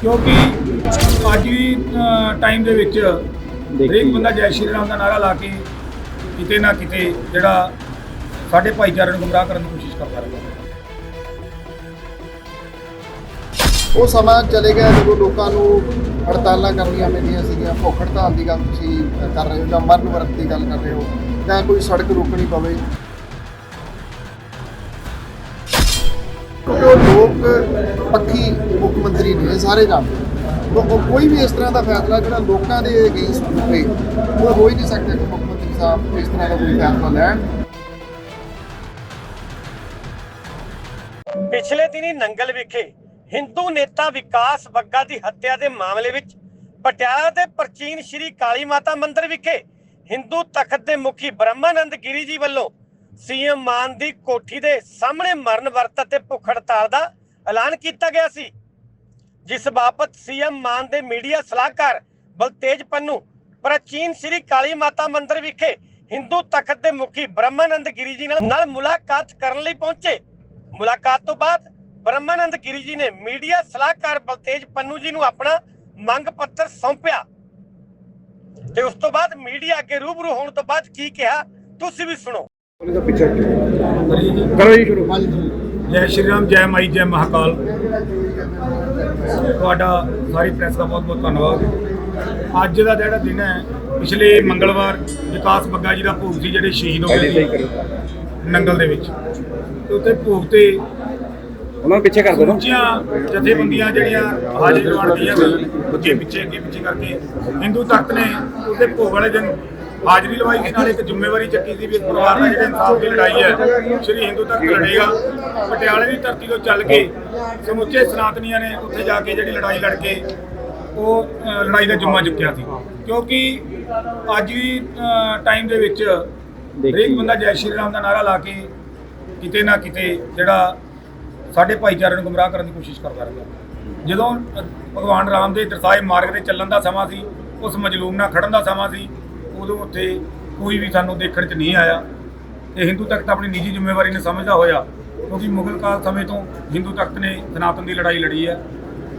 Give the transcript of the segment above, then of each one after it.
ਕਿਉਂਕਿ ਅੱਜ ਵੀ ਟਾਈਮ ਦੇ ਵਿੱਚ ਹਰੇਕ ਬੰਦਾ ਜੈ ਸ਼੍ਰੀ ਰਾਮ ਦਾ ਨਾਰਾ ਲਾ ਕੇ ਕਿਤੇ ਨਾ ਕਿਤੇ ਜਿਹੜਾ ਸਾਡੇ ਭਾਈਚਾਰੇ ਨੂੰ ਗੁੰਮਰਾਹ ਕਰਨ ਦੀ ਕੋਸ਼ਿਸ਼ ਕਰਦਾ ਰਹਿੰਦਾ ਉਹ ਸਮਾਂ ਚਲੇ ਗਿਆ ਜਦੋਂ ਲੋਕਾਂ ਨੂੰ ਹੜਤਾਲਾਂ ਕਰਨੀਆਂ ਪੈਂਦੀਆਂ ਸੀਗੀਆਂ। ਭੁੱਖ ਹੜਤਾਲ ਦੀ ਗੱਲ ਤੁਸੀਂ ਕਰ ਰਹੇ ਹੋ ਜਾਂ ਮਰਨ ਵਰਤ ਦੀ ਗੱਲ ਕਰ ਰਹੇ ਹੋ ਜਾਂ ਕੋਈ ਸੜਕ ਰੋਕਣੀ ਪਵੇ। ਕਿਉਂਕਿ ਉਹ ਲੋਕ ਪੱਖੀ ਸਾਰੇ ਜਾਣਦੇ ਉਹ ਕੋਈ ਵੀ ਇਸ ਤਰ੍ਹਾਂ ਦਾ ਫੈਸਲਾ ਜਿਹੜਾ ਲੋਕਾਂ ਦੇ ਅਗੇਂਸਟ ਹੋਵੇ, ਉਹ ਹੋ ਹੀ ਨਹੀਂ ਸਕਦਾ ਕਿ ਮੁੱਖ ਮੰਤਰੀ ਸਾਹਿਬ ਇਸ ਤਰ੍ਹਾਂ ਦਾ ਕੋਈ ਫੈਸਲਾ ਲੈਣ। ਪਿਛਲੇ ਦਿਨੀ ਨੰਗਲ ਵਿਖੇ ਹਿੰਦੂ ਨੇਤਾ ਵਿਕਾਸ ਬੱਗਾ ਦੀ ਹੱਤਿਆ ਦੇ ਮਾਮਲੇ ਵਿੱਚ ਪਟਿਆਲਾ ਦੇ ਪ੍ਰਾਚੀਨ ਸ਼੍ਰੀ ਕਾਲੀ ਮਾਤਾ ਮੰਦਿਰ ਵਿਖੇ ਹਿੰਦੂ ਤਖਤ ਦੇ ਮੁਖੀ ਬ੍ਰਹਮਾਨੰਦ ਗਿਰੀ ਜੀ ਵੱਲੋਂ ਸੀਐਮ ਮਾਨ ਦੀ ਕੋਠੀ ਦੇ ਸਾਹਮਣੇ ਮਰਨ ਵਰਤ ਅਤੇ ਭੁੱਖ ਹੜਤਾਲ ਦਾ ਐਲਾਨ ਕੀਤਾ ਗਿਆ ਸੀ। ਜਿਸ ਬਾਬਤ ਸੀਐਮ ਮਾਨ ਦੇ ਮੀਡੀਆ ਸਲਾਹਕਾਰ ਬਲਤੇਜ ਪੰਨੂ ਪ੍ਰਾਚੀਨ ਸ਼੍ਰੀ ਕਾਲੀ ਮਾਤਾ ਮੰਦਿਰ ਵਿਖੇ ਹਿੰਦੂ ਤਖਤ ਦੇ ਮੁਖੀ ਬ੍ਰਹਮਾਨੰਦ ਗਿਰੀ ਜੀ ਨਾਲ ਨਾਲ ਮੁਲਾਕਾਤ ਕਰਨ ਲਈ ਪਹੁੰਚੇ। ਮੁਲਾਕਾਤ ਤੋਂ ਬਾਅਦ ਬ੍ਰਹਮਾਨੰਦ ਗਿਰੀ ਜੀ ਨੇ ਮੀਡੀਆ ਸਲਾਹਕਾਰ ਬਲਤੇਜ ਪੰਨੂ ਜੀ ਨੂੰ ਆਪਣਾ ਮੰਗ ਪੱਤਰ ਸੌਂਪਿਆ। ਤੇ ਉਸ ਤੋਂ ਬਾਅਦ ਮੀਡੀਆ ਅੱਗੇ ਰੂਬਰੂ ਹੋਣ ਤੋਂ ਬਾਅਦ ਕੀ ਕਿਹਾ ਤੁਸੀਂ ਵੀ ਸੁਣੋ। ਕਰੋ ਜੀ ਸ਼ੁਰੂ। ਜੈ ਸ਼੍ਰੀ ਰਾਮ ਜੈ ਮਾਈ ਜੈ ਮਹਾਕਾਲ। ਤੁਹਾਡਾ ਸਾਰੀ ਪ੍ਰੈਸ ਦਾ ਬਹੁਤ ਬਹੁਤ ਧੰਨਵਾਦ। ਅੱਜ ਦਾ ਜਿਹੜਾ ਦਿਨ ਹੈ ਪਿਛਲੇ ਮੰਗਲਵਾਰ ਵਿਕਾਸ ਬੱਗਾ ਜੀ ਦਾ ਭੋਗ ਸੀ ਜਿਹੜੇ ਸ਼ਹੀਦ ਹੋ ਗਏ ਸੀ ਨੰਗਲ ਦੇ ਵਿੱਚ। ਤੇ ਉੱਥੇ ਭੋਗ ਤੇ ਉਹਨਾਂ ਨੂੰ ਪਿੱਛੇ ਕਰ ਦੋ ਨਾ। ਉੱਚੀਆਂ ਜਥੇਬੰਦੀਆਂ ਜਿਹੜੀਆਂ ਹਾਜ਼ਰ ਬਣਦੀਆਂ ਅੱਗੇ ਪਿੱਛੇ ਅੱਗੇ ਪਿੱਛੇ ਕਰਕੇ ਹਿੰਦੂ ਤਖਤ ਨੇ ਉਹਦੇ ਭੋਗ ਵਾਲੇ ਦਿਨ ਹਾਜ਼ਰੀ ਲਵਾਈ ਸੀ ਨਾਲ ਇੱਕ ਜ਼ਿੰਮੇਵਾਰੀ ਚੱਕੀ ਸੀ ਵੀ ਇਸ ਪਰਿਵਾਰ ਦਾ ਜਿਹੜਾ ਇਨਸਾਫ ਦੀ ਲੜਾਈ ਹੈ, ਸ਼੍ਰੀ ਹਿੰਦੂ ਤਖਤ ਲੜੇਗਾ। ਪਟਿਆਲੇ ਦੀ ਧਰਤੀ ਤੋਂ ਚੱਲ ਕੇ ਸਮੁੱਚੇ ਸਨਾਤਨੀਆਂ ਨੇ ਉੱਥੇ ਜਾ ਕੇ ਜਿਹੜੀ ਲੜਾਈ ਲੜ ਕੇ ਉਹ ਲੜਾਈ ਦਾ ਜੁਮਾ ਚੁੱਕਿਆ ਸੀ। ਕਿਉਂਕਿ ਅੱਜ ਵੀ ਟਾਈਮ ਦੇ ਵਿੱਚ ਹਰੇਕ ਬੰਦਾ ਜੈ ਸ਼੍ਰੀ ਰਾਮ ਦਾ ਨਾਰਾ ਲਾ ਕੇ ਕਿਤੇ ਨਾ ਕਿਤੇ ਜਿਹੜਾ ਸਾਡੇ ਭਾਈਚਾਰੇ ਨੂੰ ਗੁੰਮਰਾਹ ਕਰਨ ਦੀ ਕੋਸ਼ਿਸ਼ ਕਰਦਾ ਰਹਿੰਦਾ। ਜਦੋਂ ਭਗਵਾਨ ਰਾਮ ਦੇ ਦਰਸਾਏ ਮਾਰਗ ਤੇ ਚੱਲਣ ਦਾ ਸਮਾਂ ਸੀ, ਉਸ ਮਜਲੂਮ ਨਾਲ ਖੜਨ ਦਾ ਸਮਾਂ ਸੀ ਉਦੋਂ ਉੱਥੇ ਕੋਈ ਵੀ ਸਾਨੂੰ ਦੇਖਣ 'ਚ ਨਹੀਂ ਆਇਆ। ਤੇ ਹਿੰਦੂ ਤਖਤ ਆਪਣੀ ਨਿੱਜੀ ਜ਼ਿੰਮੇਵਾਰੀ ਨੇ ਸਮਝਦਾ ਹੋਇਆ, ਕਿਉਂਕਿ ਮੁਗਲ ਕਾਲ ਸਮੇਂ ਤੋਂ ਹਿੰਦੂ ਤਖਤ ਨੇ ਸਨਾਤਨ ਦੀ ਲੜਾਈ ਲੜੀ ਹੈ।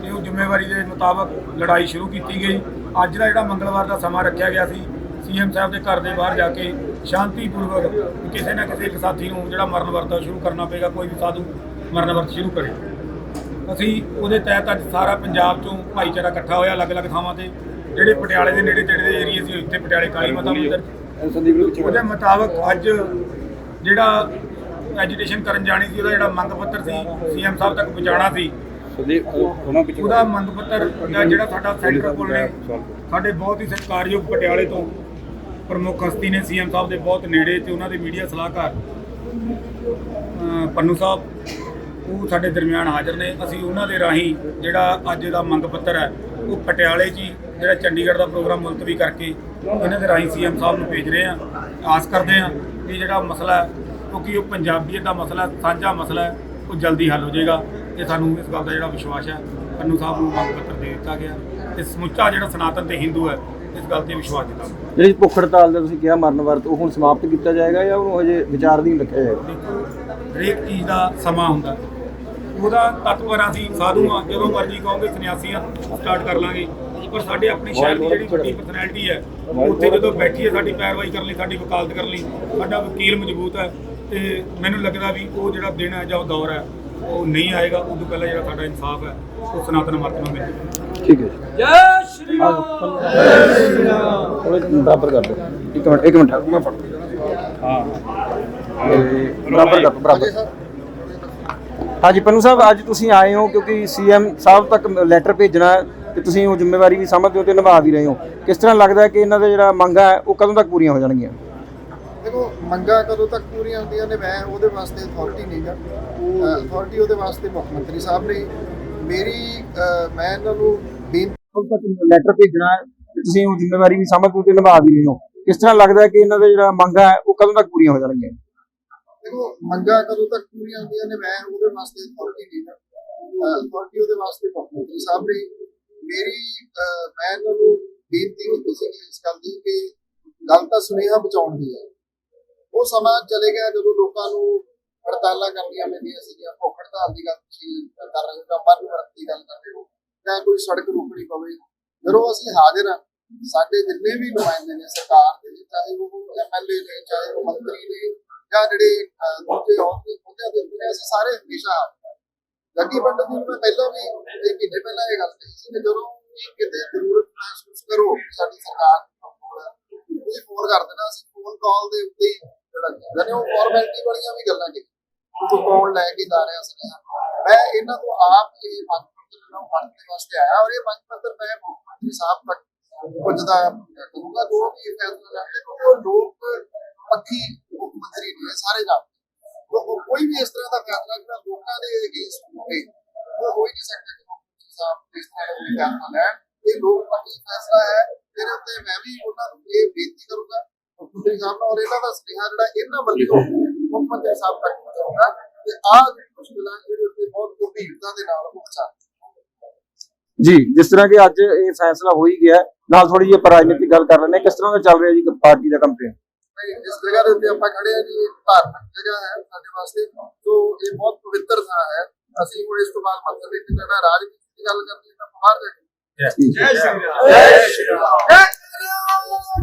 ਤੇ ਉਹ ਜ਼ਿੰਮੇਵਾਰੀ ਦੇ ਮੁਤਾਬਕ ਲੜਾਈ ਸ਼ੁਰੂ ਕੀਤੀ ਗਈ। ਅੱਜ ਦਾ ਜਿਹੜਾ ਮੰਗਲਵਾਰ ਦਾ ਸਮਾਂ ਰੱਖਿਆ ਗਿਆ ਸੀ, ਸੀਐਮ ਸਾਹਿਬ ਦੇ ਘਰ ਦੇ ਬਾਹਰ ਜਾ ਕੇ ਸ਼ਾਂਤੀਪੂਰਵਕ ਕਿਸੇ ਨਾ ਕਿਸੇ ਇੱਕ ਸਾਥੀ ਨੂੰ ਜਿਹੜਾ ਮਰਨ ਵਰਤ ਸ਼ੁਰੂ ਕਰਨਾ ਪਏਗਾ, ਕੋਈ ਵੀ ਸਾਧੂ ਮਰਨ ਵਰਤ ਸ਼ੁਰੂ ਕਰੇ। ਅਸੀਂ ਉਹਦੇ ਤਹਿਤ ਅੱਜ ਸਾਰਾ ਪੰਜਾਬ ਚੋਂ ਭਾਈਚਾਰਾ ਇਕੱਠਾ ਹੋਇਆ ਅਲੱਗ-ਅਲੱਗ ਥਾਵਾਂ ਤੇ। ਜਿਹੜੇ ਪਟਿਆਲੇ ਦੇ ਨੇੜੇ ਤੇੜੇ ਦੇ ਏਰੀਆ ਸੀ ਇੱਥੇ ਪਟਿਆਲੇ ਕਾਲੀ ਮਾਤਾ ਮੰਦਿਰ। ਸੰਦੀਪ ਨੂੰ ਪਿੱਛੇ ਉਹਦੇ ਮੁਤਾਬਕ ਅੱਜ ਜਿਹੜਾ ਐਜੀਟੇਸ਼ਨ ਕਰਨ ਜਾਣੀ ਸੀ ਉਹਦਾ ਜਿਹੜਾ ਮੰਗ ਪੱਤਰ ਸੀ ਸੀਐਮ ਸਾਹਿਬ ਤੱਕ ਪਹੁੰਚਾਉਣਾ ਸੀ ਸੰਦੀਪ ਉਹਨਾਂ ਨੂੰ ਪਿੱਛੇ ਉਹਦਾ ਮੰਗ ਪੱਤਰ ਦਾ ਜਿਹੜਾ ਸਾਡਾ ਸੈਂਟਰ ਕੋਲ ਨੇ ਸਾਡੇ ਬਹੁਤ ਹੀ ਸਤਿਕਾਰਯੋਗ ਪਟਿਆਲੇ ਤੋਂ ਪ੍ਰਮੁੱਖ ਹਸਤੀ ਨੇ ਸੀਐਮ ਸਾਹਿਬ ਦੇ ਬਹੁਤ ਨੇੜੇ ਤੇ ਉਹਨਾਂ ਦੇ ਮੀਡੀਆ ਸਲਾਹਕਾਰ ਪੰਨੂ ਸਾਹਿਬ ਉਹ ਸਾਡੇ ਦਰਮਿਆਨ ਹਾਜ਼ਰ ਨੇ। ਅਸੀਂ ਉਹਨਾਂ ਦੇ ਰਾਹੀਂ ਜਿਹੜਾ ਅੱਜ ਦਾ ਮੰਗ ਪੱਤਰ ਹੈ ਉਹ ਪਟਿਆਲੇ 'ਚ ਜਿਹੜਾ ਚੰਡੀਗੜ੍ਹ ਦਾ ਪ੍ਰੋਗਰਾਮ ਮੁਲਤਵੀ ਕਰਕੇ ਇਹਨਾਂ ਦੇ ਰਾਹੀਂ ਸੀਐਮ ਸਾਹਿਬ ਨੂੰ ਭੇਜ ਰਹੇ ਹਾਂ। ਆਸ ਕਰਦੇ ਹਾਂ ਕਿ ਜਿਹੜਾ ਮਸਲਾ ਕਿਉਂਕਿ ਉਹ ਪੰਜਾਬੀਅਤ ਦਾ ਮਸਲਾ ਸਾਂਝਾ ਮਸਲਾ ਹੈ ਉਹ ਜਲਦੀ ਹੱਲ ਹੋ ਜਾਏਗਾ ਤੇ ਸਾਨੂੰ ਇਸ ਗੱਲ ਦਾ ਜਿਹੜਾ ਵਿਸ਼ਵਾਸ ਹੈ ਪੰਨੂ ਸਾਹਿਬ ਨੂੰ ਮੰਗ ਪੱਤਰ ਦੇ ਦਿੱਤਾ ਗਿਆ ਤੇ ਸਮੁੱਚਾ ਜਿਹੜਾ ਸਨਾਤਨ ਤੇ ਹਿੰਦੂ ਹੈ ਇਸ ਗੱਲ ਤੇ ਵਿਸ਼ਵਾਸ ਦਿੱਤਾ ਜਿਹੜੀ ਭੁੱਖ ਹੜਤਾਲ ਦਾ ਤੁਸੀਂ ਕਿਹਾ ਮਰਨ ਵਰਤ ਉਹ ਹੁਣ ਸਮਾਪਤ ਕੀਤਾ ਜਾਏਗਾ ਜਾਂ ਉਹਨੂੰ ਹਜੇ ਵਿਚਾਰ ਦੀ ਰੱਖਿਆ ਜਾਏਗਾ? ਹਰੇਕ ਚੀਜ਼ ਦਾ ਸਮਾਂ ਹੁੰਦਾ ਉਹਦਾ ਤਤਪਰ ਅਸੀਂ ਸਾਧੂ ਆ ਜਦੋਂ ਮਰਜ਼ੀ ਕਹੋਗੇ ਸੰਨਿਆਸੀ ਆ ਸਟਾਰਟ ਕਰ ਲਾਂਗੇ। ਪਰ ਸਾਡੇ ਆਪਣੀ ਸ਼ਹਿਰ ਦੀ ਜਿਹੜੀ ਵੱਡੀ ਪਰਸਨੈਲਿਟੀ ਹੈ ਉੱਥੇ ਜਦੋਂ ਬੈਠੀ ਹੈ ਸਾਡੀ ਪੈਰਵਾਈ ਕਰਨ ਲਈ ਸਾਡੀ ਵਕਾਲਤ ਕਰਨ ਲਈ ਸਾਡਾ ਵਕੀਲ ਮਜ਼ਬੂਤ ਹੈ ਤੇ ਮੈਨੂੰ ਲੱਗਦਾ ਵੀ ਉਹ ਜਿਹੜਾ ਦਿਨ ਹੈ ਜਾਂ ਉਹ ਦੌਰ ਹੈ ਉਹ ਨਹੀਂ ਆਏਗਾ ਉਦੋਂ ਪਹਿਲਾਂ ਜਿਹੜਾ ਸਾਡਾ ਇਨਸਾਫ ਹੈ ਉਹ ਸਨਾਤਨ ਮਤ ਨੂੰ ਮਿਲੇ ਠੀਕ ਹੈ ਜੈ। ਸ਼੍ਰੀ ਰਾਮ। ਜੈ ਸ਼੍ਰੀ ਰਾਮ। ਬਰਾਬਰ ਕਰ ਦਿਓ। ਇੱਕ ਮਿੰਟ ਇੱਕ ਮਿੰਟ ਮੈਂ ਫੜ ਹਾਂ। ਬਰਾਬਰ ਕਰ ਬਰਾਬਰ। ਹਾਂਜੀ ਪੰਨੂ ਸਾਹਿਬ ਅੱਜ ਤੁਸੀਂ ਆਏ ਹੋ ਕਿਉਂਕਿ ਸੀਐਮ ਸਾਹਿਬ ਤੱਕ ਲੈਟਰ ਭੇਜਣਾ ਹੈ ਤੇ ਤੁਸੀਂ ਉਹ ਜ਼ਿੰਮੇਵਾਰੀ ਵੀ ਸਮਝਦੇ ਹੋ ਤੇ ਨਿਭਾ ਵੀ ਰਹੇ ਹੋ। ਕਿਸ ਤਰ੍ਹਾਂ ਲੱਗਦਾ ਹੈ ਕਿ ਇਹਨਾਂ ਦਾ ਜਿਹੜਾ ਮੰਗਾ ਹੈ ਉਹ ਕਦੋਂ ਤੱਕ ਪੂਰੀਆਂ ਹੋ ਜਾਣਗੀਆਂ? ਦੇਖੋ ਮੰਗਾਂ ਕਦੋਂ ਤੱਕ ਪੂਰੀਆਂ ਹੁੰਦੀਆਂ ਨੇ ਮੈਂ ਉਹਦੇ ਵਾਸਤੇ ਅਥਾਰਟੀ ਨਹੀਂਗਾ ਅਥਾਰਟੀ ਉਹਦੇ ਵਾਸਤੇ ਮੁੱਖ ਮੰਤਰੀ ਸਾਹਿਬ ਨੇ। ਮੇਰੀ ਮੈਂ ਇਹਨਾਂ ਨੂੰ ਬੇਨਤੀ ਤੱਕ ਲੈਟਰ ਭੇਜਣਾ ਤੁਸੀਂ ਉਹ ਜ਼ਿੰਮੇਵਾਰੀ ਵੀ ਸਮਝਦੇ ਹੋ ਤੇ ਨਿਭਾ ਵੀ ਰਹੇ ਹੋ। ਕਿਸ ਤਰ੍ਹਾਂ ਲੱਗਦਾ ਹੈ ਕਿ ਇਹਨਾਂ ਦਾ ਜਿਹੜਾ ਮੰਗਾ ਹੈ ਉਹ ਕਦੋਂ ਤੱਕ ਪੂਰੀਆਂ ਹੋ ਜਾਣਗੀਆਂ? ਦੇਖੋ, ਮੰਗਾਂ ਕਦੋਂ ਤੱਕ ਪੂਰੀਆਂ ਹੁੰਦੀਆਂ ਨੇ, ਮੈਂ ਉਹਦੇ ਵਾਸਤੇ ਅਥਾਰਟੀ ਨਹੀਂਗਾ ਅਥਾਰਟੀ ਉਹਦੇ ਵਾਸਤੇ ਮੁੱਖ ਸਾਹਿਬ ਨੇ ਮੇਰੀ ਮੈਂ ਇਹਨਾਂ ਨੂੰ ਬੇਨਤੀ ਕੀਤੀ ਸੀ ਇਸ ਗੱਲ ਦੀ ਕਿ ਗੱਲ ਤਾਂ ਸੁਨੇਹਾ ਬਚਾਉਣ ਦੀ ਹੈ। ਉਹ ਸਮਾਂ ਚਲੇ ਗਿਆ ਜਦੋਂ ਲੋਕਾਂ ਨੂੰ ਹੜਤਾਲਾਂ ਕਰਨੀਆਂ ਪੈਂਦੀਆਂ ਸੀਗੀਆਂ। ਭੁੱਖ ਹੜਤਾਲ ਦੀ ਗੱਲ ਤੁਸੀਂ ਕਰ ਰਹੇ ਹੋ ਜਾਂ ਮਰਨ ਵਰਤ ਦੀ ਗੱਲ ਕਰ ਰਹੇ ਹੋ। ਜਾਂ ਕੋਈ ਸੜਕ ਰੋਕਣੀ ਪਵੇ। ਜਦੋਂ ਅਸੀਂ ਹਾਜ਼ਰ ਹਾਂ, ਸਾਡੇ ਜਿੰਨੇ ਵੀ ਨੁਮਾਇੰਦੇ ਨੇ, ਸਰਕਾਰ ਦੇ, ਚਾਹੇ ਉਹ ਐਮਐਲਏ ਨੇ, ਚਾਹੇ ਉਹ ਮੰਤਰੀ ਨੇ ਜਾਂ ਜਿਹੜੇ ਦੂਜੇ ਅਹੁਦੇ ਅਹੁਦਿਆਂ ਦੇ ਹੁੰਦੇ ਅਸੀਂ ਸਾਰੇ ਹਮੇਸ਼ਾ ਹਾਜ਼ਰ ਹਾਂ। ਜੱਗੀ ਮੈਂ ਪਹਿਲਾਂ ਵੀ ਇਹ ਮਹੀਨੇ ਪਹਿਲਾਂ ਇਹ ਗੱਲ ਕਹੀ ਸੀ ਕਿ ਜਦੋਂ ਵੀ ਕਿਤੇ ਜ਼ਰੂਰਤ ਮਹਿਸੂਸ ਕਰੋ ਸਾਡੀ ਸਰਕਾਰ ਤੁਸੀਂ ਫੋਨ ਕਰ ਦੇਣਾ, ਅਸੀਂ ਫੋਨ ਕਾਲ ਦੇ ਉੱਤੇ ਜਿਹੜਾ ਕਹਿੰਦੇ ਉਹ ਫਾਰਮੈਲਿਟੀ ਵਾਲੀਆਂ ਵੀ ਗੱਲਾਂ ਕੀ ਉਹ ਕੌਣ ਲੈ ਕੇ ਜਾ ਰਿਹਾ ਸੀ ਮੈਂ ਇਹਨਾਂ ਤੋਂ ਆਪ ਇਹ ਮੰਗ ਪੱਤਰ ਨੂੰ ਪੜ੍ਹਨ ਦੇ ਵਾਸਤੇ ਆਇਆ ਔਰ ਇਹ ਮੰਗ ਪੱਤਰ ਮੈਂ ਮੁੱਖ ਮੰਤਰੀ ਸਾਹਿਬ ਤੱਕ ਪੁੱਜਦਾ ਕਰੂੰਗਾ ਜੋ ਵੀ ਫੈਸਲਾ ਲੈਣਗੇ ਕਿਉਂਕਿ ਉਹ ਲੋਕ ਪੱਖੀ ਮੰਤਰੀ ਨੇ ਸਾਰੇ ਜਾਣਦੇ ਉਹ ਕੋਈ ਵੀ ਇਸ ਤਰ੍ਹਾਂ ਦਾ ਫੈਸਲਾ ਜਿਹੜਾ ਲੋਕਾਂ ਦੇ ਅਗੇਂਸਟ ਹੋਵੇ, ਉਹ ਹੋ ਨਹੀਂ ਸਕਦਾ। ਕਿ ਮੰਤਰੀ ਸਾਹਿਬ ਇਸ ਤਰ੍ਹਾਂ ਦਾ ਫੈਸਲਾ ਲੈਣ, ਇਹ ਲੋਕ ਪੱਖੀ ਫੈਸਲਾ ਹੈ। ਇਹਦੇ ਉੱਤੇ ਮੈਂ ਵੀ ਉਹਨਾਂ ਨੂੰ ਇਹ ਬੇਨਤੀ ਕਰੂੰਗਾ ਮੰਤਰੀ ਸਾਹਿਬ ਨੂੰ ਔਰ ਇਹਨਾਂ ਦਾ ਸੁਨੇਹਾ ਜਿਹੜਾ ਇਹਨਾਂ ਵੱਲੋਂ ਮੁੱਖ ਮੰਤਰੀ ਸਾਹਿਬ ਤੱਕ ਪਹੁੰਚਾਊਗਾ ਕਿ ਆਹ ਜਿਹੜੀ ਮੁਸ਼ਕਿਲਾਂ ਇਹਦੇ ਉੱਤੇ ਬਹੁਤ ਗੰਭੀਰਤਾ ਦੇ ਨਾਲ ਉਪਚਾਰ ਜੀ, ਜਿਸ ਤਰ੍ਹਾਂ ਕਿ ਅੱਜ ਇਹ ਫੈਸਲਾ ਹੋ ਹੀ ਗਿਆ, ਨਾਲ ਥੋੜੀ ਜਿਹੀ ਰਾਜਨੀਤਿਕ ਗੱਲ ਕਰ ਲੈਣੇ ਕਿਸ ਤਰ੍ਹਾਂ ਦਾ ਚੱਲ ਰਿਹਾ ਜੀ ਪਾਰਟੀ ਦਾ ਕੰਪੇਨ ਜਿਸ ਜਗ੍ਹਾ ਦੇ ਉੱਤੇ ਆਪਾਂ ਖੜੇ ਆ ਜੀ ਇਹ ਧਾਰਮਿਕ ਜਗ੍ਹਾ ਹੈ ਸਾਡੇ ਵਾਸਤੇ ਤੋਂ ਇਹ ਬਹੁਤ ਪਵਿੱਤਰ ਥਾਂ ਹੈ ਅਸੀਂ ਹੁਣ ਇਸ ਤੋਂ ਬਾਅਦ ਮਤਲਬ ਵਿੱਚ ਜਿਹੜਾ ਰਾਜਨੀਤੀ ਦੀ ਗੱਲ ਕਰਨੀ ਹੈ ਤਾਂ ਬਾਹਰ ਜਾ ਕੇ ਜੈ ਸ਼੍ਰੀ ਰਾਮ ਜੈ ਸ਼੍ਰੀ ਰਾਮ